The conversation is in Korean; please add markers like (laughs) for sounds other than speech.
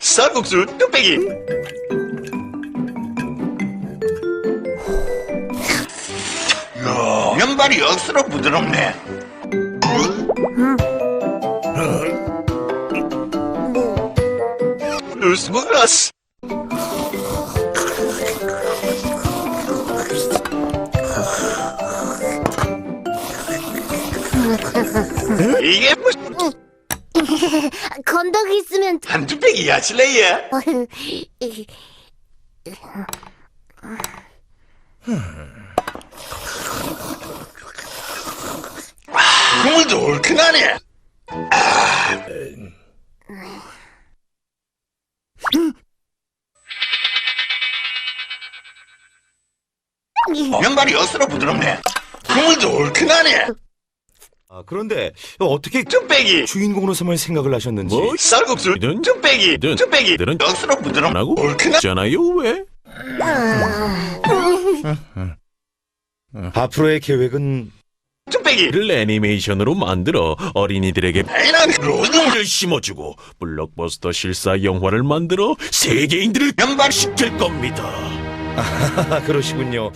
쌀국수 뚝배기 야, 면발이 억수로 부드럽네 루스무가스 이게 무슨 (laughs) 건더기 있으면 한두 팩이야 실례야 국물도 얼큰하네. 면발이 억수로 부드럽네. 국물도 얼큰하네 아, 그런데 어떻게 뚝배기 주인공으로 삼을 생각을 하셨는지. 뭐? 쌀국수 이든? 뚝배기 이든? 뚝배기 이들은? 억수로 부드럽고 라고? 얼큰한 잖아요 왜? 앞으로의 계획은 뚝배기 이를 애니메이션으로 만들어 어린이들에게 로딩을 를 심어주고 블록버스터 실사 영화를 만들어 세계인들을 면발 시킬 겁니다. 아, (laughs) 그러시군요.